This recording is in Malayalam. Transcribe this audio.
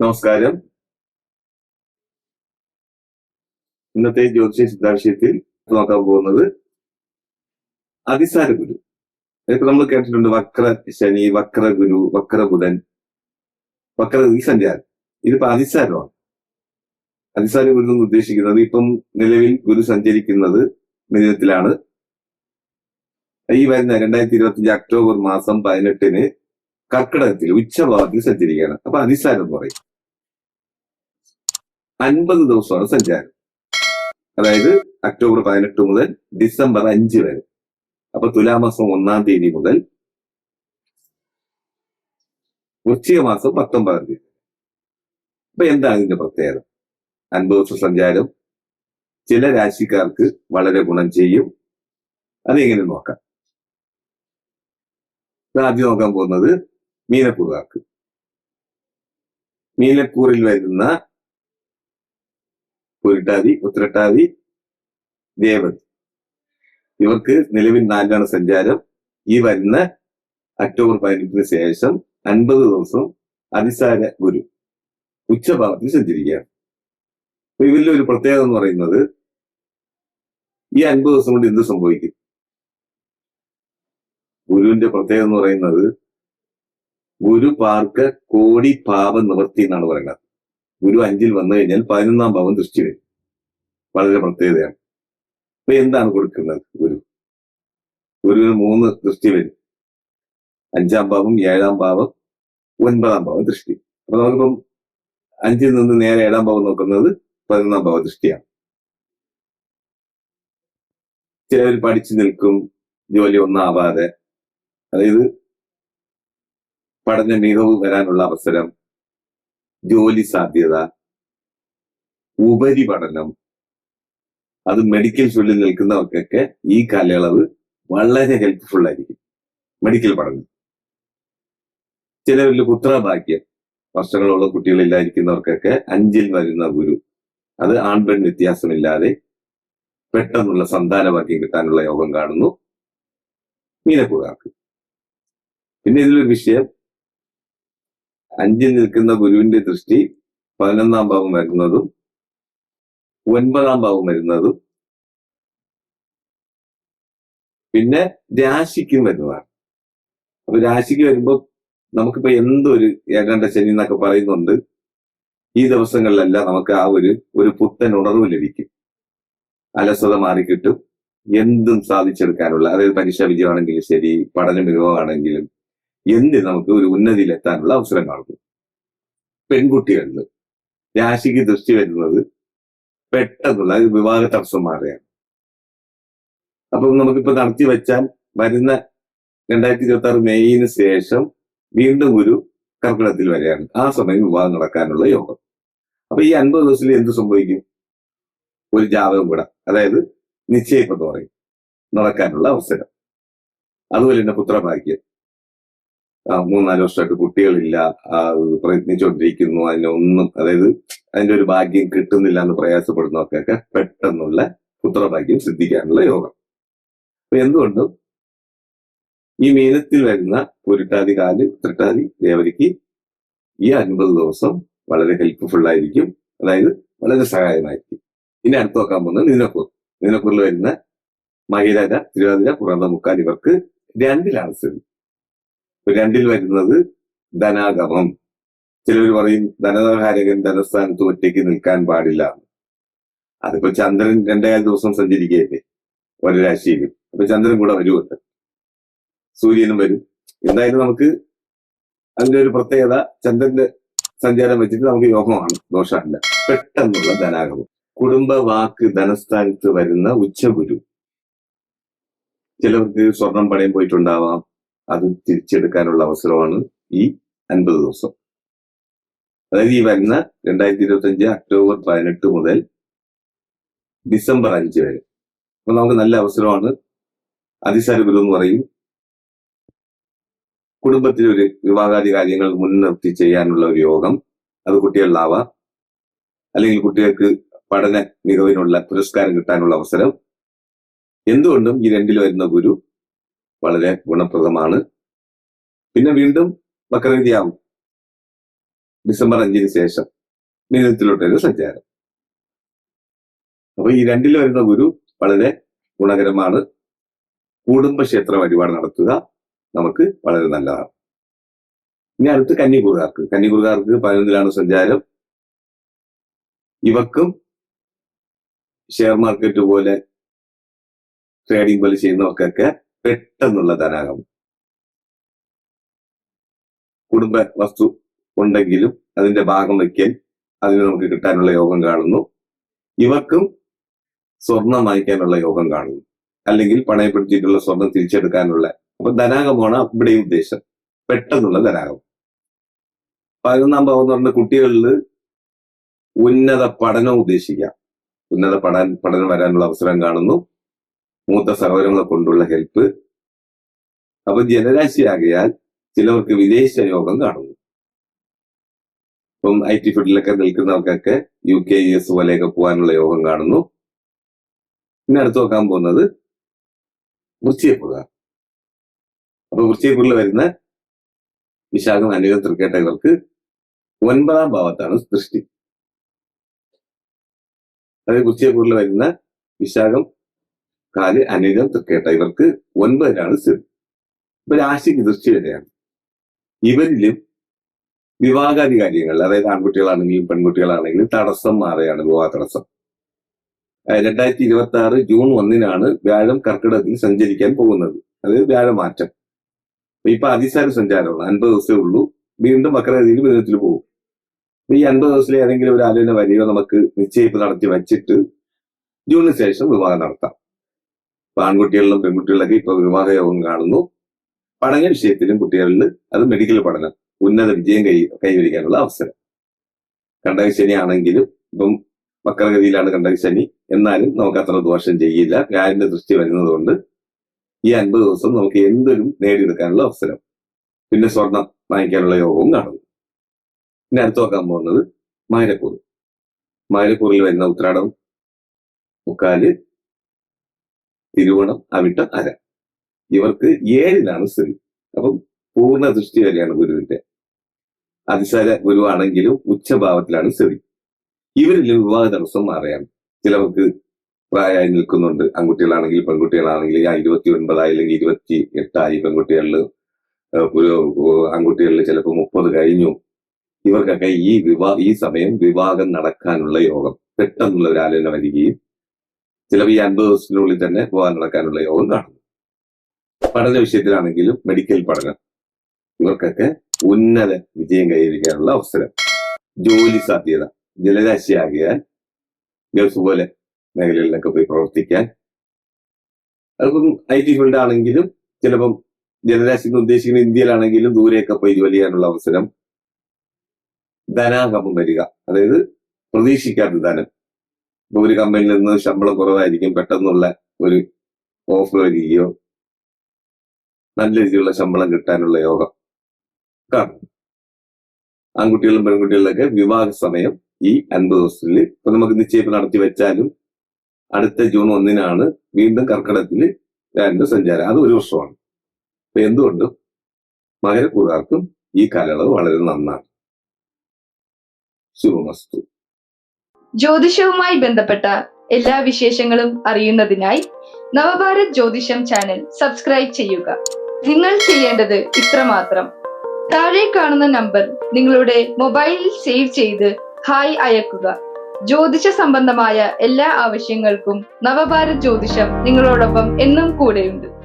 നമസ്കാരം. ഇന്നത്തെ ജ്യോതിഷ സിദ്ധാവിഷയത്തിൽ നോക്കാൻ പോകുന്നത് അതിസാര ഗുരു. ഇപ്പൊ നമ്മൾ കേട്ടിട്ടുണ്ട് വക്ര ശനി വക്ര ഗുരു വക്ര ബുധൻ വക്ര ഈ സഞ്ചാരം. ഇതിപ്പോ അതിസാരമാണ്. അതിസാര ഗുരു എന്ന് ഉദ്ദേശിക്കുന്നത് ഇപ്പം നിലവിൽ ഗുരു സഞ്ചരിക്കുന്നത് മിഥുനത്തിലാണ്. ഈ വരുന്ന രണ്ടായിരത്തി ഇരുപത്തി അഞ്ച് ഒക്ടോബർ മാസം പതിനെട്ടിന് കർക്കിടകത്തിൽ ഉച്ചഭാഗത്തിൽ സഞ്ചരിക്കുകയാണ് അപ്പൊ അതിസാരം പറയും. അൻപത് ദിവസമാണ് സഞ്ചാരം. അതായത് ഒക്ടോബർ പതിനെട്ട് മുതൽ ഡിസംബർ അഞ്ച് വരെ. അപ്പൊ തുലാമാസം ഒന്നാം തീയതി മുതൽ വൃശ്ചിക മാസം പത്തൊമ്പതാം തീയതി അപ്പൊ എന്താണ് ഇതിന്റെ പ്രത്യേകത? അൻപത് ദിവസം സഞ്ചാരം. ചില രാശിക്കാർക്ക് വളരെ ഗുണം ചെയ്യും. അതെങ്ങനെ നോക്കാം? ആദ്യം നോക്കാൻ പോകുന്നത് മീനക്കൂറുകാർക്ക്. മീനക്കൂറിൽ വരുന്ന പുരുട്ടാതി ഉത്രട്ടാതി ദേവതി. ഇവർക്ക് നിലവിൽ നാലാണ് സഞ്ചാരം. ഈ വരുന്ന ഒക്ടോബർ പതിനെട്ടിന് ശേഷം അൻപത് ദിവസം അതിസാര ഗുരു ഉച്ചഭാവത്തിൽ സഞ്ചരിക്കുകയാണ്. ഇവരിലെ ഒരു പ്രത്യേകത എന്ന് പറയുന്നത് ഈ അൻപത് ദിവസം കൊണ്ട് എന്ത് സംഭവിക്കും? ഗുരുവിന്റെ പ്രത്യേകത എന്ന് പറയുന്നത് ഗുരു പാർക്ക് കോടി പാപ നിവർത്തി എന്നാണ് പറയുന്നത്. ഗുരു അഞ്ചിൽ വന്നു കഴിഞ്ഞാൽ പതിനൊന്നാം ഭാവം ദൃഷ്ടി വരും. വളരെ പ്രത്യേകതയാണ്. അപ്പൊ എന്താണ് കൊടുക്കുന്നത് ഗുരു? ഗുരുവിന് മൂന്ന് ദൃഷ്ടി വരും. അഞ്ചാം ഭാവം ഏഴാം ഭാവം ഒൻപതാം ഭാവം ദൃഷ്ടി. അപ്പൊ നമുക്കിപ്പം അഞ്ചിൽ നിന്ന് നേരെ ഏഴാം ഭാവം നോക്കുന്നത് പതിനൊന്നാം ഭാവ ദൃഷ്ടിയാണ്. ചിലർ പഠിച്ചു നിൽക്കും ജോലി ഒന്നാവാതെ അതായത് പഠന മികവ് വരാനുള്ള അവസരം ജോലി സാധ്യത ഉപരിപഠനം അത് മെഡിക്കൽ ഫീൽഡിൽ നിൽക്കുന്നവർക്കൊക്കെ ഈ കാലയളവ് വളരെ ഹെൽപ്ഫുൾ ആയിരിക്കും. മെഡിക്കൽ പഠനം. ചിലവരിൽ പുത്രഭാഗ്യം. വർഷങ്ങളുള്ള കുട്ടികളില്ലായിരിക്കുന്നവർക്കൊക്കെ അഞ്ചിൽ വരുന്ന ഗുരു. അത് ആൺപെൺ വ്യത്യാസമില്ലാതെ പെട്ടെന്നുള്ള സന്താന ഭാഗ്യം കിട്ടാനുള്ള യോഗം കാണുന്നു. മീനക്കുകാർക്ക്. പിന്നെ ഇതിലൊരു വിഷയം അഞ്ചിൽ നിൽക്കുന്ന ഗുരുവിന്റെ ദൃഷ്ടി പതിനൊന്നാം ഭാവം വരുന്നതും ഒൻപതാം ഭാവം വരുന്നതും പിന്നെ രാശിക്കും വരുന്നതാണ്. അപ്പൊ രാശിക്ക് വരുമ്പോ നമുക്കിപ്പോ എന്തൊരു ഏകാണ്ട ശനി എന്നൊക്കെ പറയുന്നുണ്ട്. ഈ ദിവസങ്ങളിലെല്ലാം നമുക്ക് ആ ഒരു ഒരു പുത്തൻ ഉണർവ് ലഭിക്കും. അലസത മാറിക്കിട്ടും. എന്തും സാധിച്ചെടുക്കാനുള്ള അതായത് പരീക്ഷാ വിജയമാണെങ്കിലും ശരി പഠന മികവാണെങ്കിലും എന്തിൽ നമുക്ക് ഒരു ഉന്നതിയിലെത്താനുള്ള അവസരം കാണുന്നു. പെൺകുട്ടികളിൽ രാശിക്ക് ദൃഷ്ടി വരുന്നത് പെട്ടെന്നുള്ള വിവാഹ തടസ്സം മാറുകയാണ്. അപ്പം നമുക്കിപ്പോ നടത്തി വെച്ചാൽ വരുന്ന രണ്ടായിരത്തി ഇരുപത്തി ആറ് മെയ്യിന് ശേഷം വീണ്ടും ഒരു കർക്കിടത്തിൽ വരികയാണ് ആ സമയം വിവാഹം നടക്കാനുള്ള യോഗം. അപ്പൊ ഈ അൻപത് ദിവസത്തിൽ എന്ത് സംഭവിക്കും? ഒരു ജാതകം കൂടെ അതായത് നിശ്ചയിപ്പെന്ന് പറയും നടക്കാനുള്ള അവസരം. അതുപോലെ തന്നെ പുത്രഭാഗ്യം. മൂന്നാൽ വർഷമായിട്ട് കുട്ടികളില്ല. പ്രയത്നിച്ചുകൊണ്ടിരിക്കുന്നു അതിനെ ഒന്നും അതായത് അതിന്റെ ഒരു ഭാഗ്യം കിട്ടുന്നില്ല എന്ന് പ്രയാസപ്പെടുന്നവർക്കൊക്കെ പെട്ടെന്നുള്ള പുത്രഭാഗ്യം സിദ്ധിക്കാനുള്ള യോഗം. അപ്പൊ എന്തുകൊണ്ടും ഈ മീനത്തിൽ വരുന്ന പുരുട്ടാതി കാൽ തൃട്ടാതി ദേവതയ്ക്ക് ഈ അൻപത് ദിവസം വളരെ ഹെൽപ്ഫുൾ ആയിരിക്കും. അതായത് വളരെ സഹായമായിരിക്കും. ഇനി അടുത്ത് നോക്കാൻ പോകുന്നത് നിനക്കൂർ നിനക്കൂറിൽ വരുന്ന മഹിരാജ തിരുവാതിര പുറന്ത മുക്കാൽ ഇവർക്ക് രണ്ടിലാണ് സ്ഥിതി രണ്ടിൽ വരുന്നത് ധനാഗമം. ചിലർ പറയും ധനകാരകൻ ധനസ്ഥാനത്ത് ഒറ്റയ്ക്ക് നിൽക്കാൻ പാടില്ല. അതിപ്പോ ചന്ദ്രൻ രണ്ടേകാൽ ദിവസം സഞ്ചരിക്കുകയല്ലേ ഒരു രാശിയിലും. അപ്പൊ ചന്ദ്രൻ കൂടെ വരുമല്ലോ സൂര്യനും വരും. എന്തായാലും നമുക്ക് അതിന്റെ ഒരു പ്രത്യേകത ചന്ദ്രന്റെ സഞ്ചാരം വെച്ചിട്ട് നമുക്ക് യോഗമാണ് ദോഷമല്ല. പെട്ടെന്നുള്ള ധനാഗമം. കുടുംബ വാക്ക് ധനസ്ഥാനത്ത് വരുന്ന ഉച്ചഗുരു. ചിലർക്ക് സ്വർണം പണയം പോയിട്ടുണ്ടാവാം അത് തിരിച്ചെടുക്കാനുള്ള അവസരമാണ് ഈ അൻപത് ദിവസം. അതായത് ഈ വരുന്ന രണ്ടായിരത്തി ഇരുപത്തി അഞ്ച് അക്ടോബർ പതിനെട്ട് മുതൽ ഡിസംബർ അഞ്ച് വരെ. അപ്പൊ നമുക്ക് നല്ല അവസരമാണ്. അതിസാര ഗുരു എന്ന് പറയും. കുടുംബത്തിലെ ഒരു വിവാഹാദി കാര്യങ്ങൾ മുൻനിർത്തി ചെയ്യാനുള്ള ഒരു യോഗം. അത് കുട്ടികളിലാവാം. അല്ലെങ്കിൽ കുട്ടികൾക്ക് പഠന മികവിനുള്ള പുരസ്കാരം കിട്ടാനുള്ള അവസരം. എന്തുകൊണ്ടും ഈ രണ്ടിൽ വരുന്ന ഗുരു വളരെ ഗുണപ്രദമാണ്. പിന്നെ വീണ്ടും വക്രഗതിയാവും. ഡിസംബർ അഞ്ചിന് ശേഷം മിഥുനത്തിലോട്ടൊരു സഞ്ചാരം. അപ്പൊ ഈ രണ്ടിൽ വരുന്ന ഗുരു വളരെ ഗുണകരമാണ്. കുടുംബക്ഷേത്ര വഴിപാട് നടത്തുക നമുക്ക് വളരെ നല്ലതാണ്. ഇനി അടുത്ത് കന്നികുറുകാർക്ക്. കന്നികുറുകാർക്ക് പതിനൊന്നിലാണ് സഞ്ചാരം. ഇവക്കും ഷെയർ മാർക്കറ്റ് പോലെ ട്രേഡിംഗ് പോലെ ചെയ്യുന്നവർക്കൊക്കെ പെട്ടെന്നുള്ള ധനാഗമം കുടുംബ വസ്തു ഉണ്ടെങ്കിലും അതിന്റെ ഭാഗം വയ്ക്കാൻ അതിന് നമുക്ക് കിട്ടാനുള്ള യോഗം കാണുന്നു. ഇവർക്കും സ്വർണം വാങ്ങിക്കാനുള്ള യോഗം കാണുന്നു. അല്ലെങ്കിൽ പണയപ്പെടുത്തിയിട്ടുള്ള സ്വർണം തിരിച്ചെടുക്കാനുള്ള. അപ്പൊ ധനാഗമാണ് ഇവിടെയും ഉദ്ദേശം. പെട്ടെന്നുള്ള ധനാഗമം പതിനൊന്നാം ഭാവം എന്ന് പറഞ്ഞ കുട്ടികളിൽ ഉന്നത പഠനം ഉദ്ദേശിക്കാം. ഉന്നത പഠന പഠനം വരാനുള്ള അവസരം കാണുന്നു. മൂത്ത സഹോദരങ്ങളെ കൊണ്ടുള്ള ഹെൽപ്പ് അപ്പൊ ജനരാശിയാകയാൽ ചിലവർക്ക് വിദേശ യോഗം കാണുന്നു. ഇപ്പം ഐ ടി ഫീൽഡിലൊക്കെ നിൽക്കുന്നവർക്കൊക്കെ യു കെ യു എസ് പോലെയൊക്കെ പോകാനുള്ള യോഗം കാണുന്നു. പിന്നെ അടുത്ത് നോക്കാൻ പോകുന്നത് വൃശ്ചിയപ്പുക അപ്പൊ വൃശ്ചികപ്പുറിൽ വരുന്ന വിശാഖം അനുഗ്രഹം തൃക്കേട്ടകൾക്ക് ഒൻപതാം ഭാവത്താണ് സൃഷ്ടി. അതായത് വൃശ്ചികപ്പുറിൽ വരുന്ന വിശാഖം കാൽ അനികം തൃക്കേട്ട ഇവർക്ക് ഒൻപതിനാണ് സ്ഥിതി ഇപ്പൊ രാശിക്ക് ദൃഷ്ടി വരെയാണ് ഇവരിലും വിവാഹാദി കാര്യങ്ങൾ അതായത് ആൺകുട്ടികളാണെങ്കിലും പെൺകുട്ടികളാണെങ്കിലും തടസ്സം മാറുകയാണ് വിവാഹ തടസ്സം. രണ്ടായിരത്തി ഇരുപത്തി ആറ് ജൂൺ ഒന്നിനാണ് വ്യാഴം കർക്കിടകത്തിൽ സഞ്ചരിക്കാൻ പോകുന്നത്. അതായത് വ്യാഴമാറ്റം ഇപ്പൊ അതിസാര സഞ്ചാരമാണ്. അൻപത് ദിവസമേ ഉള്ളൂ. വീണ്ടും വക്രഗതിയിൽ വിധത്തിൽ പോകും. ഈ അൻപത് ദിവസത്തിലെ ഏതെങ്കിലും ഒരു ആലോചന വരികയോ നമുക്ക് നിശ്ചയിപ്പ് നടത്തി വച്ചിട്ട് ജൂണിന് ശേഷം വിവാഹം നടത്താം. ആൺകുട്ടികളിലും പെൺകുട്ടികളിലൊക്കെ ഇപ്പൊ വിവാഹ യോഗം കാണുന്നു. പഠന വിഷയത്തിലും കുട്ടികളിൽ അത് മെഡിക്കൽ പഠനം ഉന്നത വിജയം കൈ കൈവരിക്കാനുള്ള അവസരം. കണ്ടകശനി ആണെങ്കിലും ഇപ്പം വക്രഗതിയിലാണ് കണ്ടകശനി എന്നാലും നമുക്ക് അത്ര ദോഷം ചെയ്യില്ല. ഗാരിന്റെ ദൃഷ്ടി വരുന്നത് കൊണ്ട് ഈ അൻപത് ദിവസം നമുക്ക് എന്തൊരു നേടിയെടുക്കാനുള്ള അവസരം. പിന്നെ സ്വർണം വാങ്ങിക്കാനുള്ള യോഗവും കാണുന്നു. പിന്നെ അടുത്ത് നോക്കാൻ പോകുന്നത് മായിരക്കൂർ മായിരക്കൂറിൽ വരുന്ന ഉത്രാടം മുക്കാൽ തിരുവോണം അവിട്ട അര. ഇവർക്ക് ഏഴിലാണ് സ്ഥിതി. അപ്പം പൂർണ ദൃഷ്ടി വരെയാണ് ഗുരുവിന്റെ. അതിസാര ഗുരുവാണെങ്കിലും ഉച്ചഭാവത്തിലാണ് സ്ഥിതി. ഇവരിൽ വിവാഹ തടസ്സം മാറുകയാണ് ചിലവർക്ക് പ്രായമായി നിൽക്കുന്നുണ്ട്. ആൺകുട്ടികളാണെങ്കിൽ പെൺകുട്ടികളാണെങ്കിൽ ആ ഇരുപത്തി ഒൻപതായി അല്ലെങ്കിൽ ഇരുപത്തി എട്ടായി പെൺകുട്ടികളിൽ ആൺകുട്ടികളിൽ ചിലപ്പോൾ മുപ്പത് കഴിഞ്ഞു. ഇവർക്കൊക്കെ ഈ വിവാഹ ഈ സമയം വിവാഹം നടക്കാനുള്ള യോഗം. പെട്ടെന്നുള്ള ഒരു ആലോചന വരികയും ചിലപ്പോൾ ഈ അൻപത് ദിവസത്തിനുള്ളിൽ തന്നെ പോകാൻ നടക്കാനുള്ള യോഗം കാണുന്നു. പഠന വിഷയത്തിലാണെങ്കിലും മെഡിക്കൽ പഠനം. ഇവർക്കൊക്കെ ഉന്നത വിജയം കൈവരിക്കാനുള്ള അവസരം. ജോലി സാധ്യത. ജലരാശിയാകിയാൽ ഗൾഫ് പോലെ മേഖലകളിലൊക്കെ പോയി പ്രവർത്തിക്കാൻ. അതിപ്പം ഐ ടി ഫീൽഡ് ആണെങ്കിലും ചിലപ്പം ജലരാശി എന്ന് ഉദ്ദേശിക്കുന്ന ഇന്ത്യയിലാണെങ്കിലും ദൂരെയൊക്കെ പോയി ജോലി ചെയ്യാനുള്ള അവസരം. ധനാകമം വരിക. അതായത് പ്രതീക്ഷിക്കാത്ത ധനം. ഒരു കമ്പനിയിൽ നിന്ന് ശമ്പളം കുറവായിരിക്കും പെട്ടെന്നുള്ള ഒരു ഓഫർ വരികയോ നല്ല രീതിയിലുള്ള ശമ്പളം കിട്ടാനുള്ള യോഗം കാണും. ആൺകുട്ടികളും പെൺകുട്ടികളിലൊക്കെ വിവാഹ സമയം ഈ അൻപത് ദിവസത്തിൽ ഇപ്പൊ നമുക്ക് നിശ്ചയിപ്പ് നടത്തി വെച്ചാലും അടുത്ത ജൂൺ ഒന്നിനാണ് വീണ്ടും കർക്കിടത്തിൽ രണ്ട് സഞ്ചാരം. അത് ഒരു വർഷമാണ്. അപ്പൊ എന്തുകൊണ്ടും മകരക്കൂറാർക്കും ഈ കാലയളവ് വളരെ നന്നാണ്. ശുഭമസ്തു. ജ്യോതിഷവുമായി ബന്ധപ്പെട്ട എല്ലാ വിശേഷങ്ങളും അറിയുന്നതിനായി നവഭാരത് ജ്യോതിഷം ചാനൽ സബ്സ്ക്രൈബ് ചെയ്യുക. നിങ്ങൾ ചെയ്യേണ്ടത് ഇത്രമാത്രം. താഴെ കാണുന്ന നമ്പർ നിങ്ങളുടെ മൊബൈലിൽ സേവ് ചെയ്ത് ഹായ് അയക്കുക. ജ്യോതിഷ സംബന്ധമായ എല്ലാ ആവശ്യങ്ങൾക്കും നവഭാരത് ജ്യോതിഷം നിങ്ങളോടൊപ്പം എന്നും കൂടെയുണ്ട്.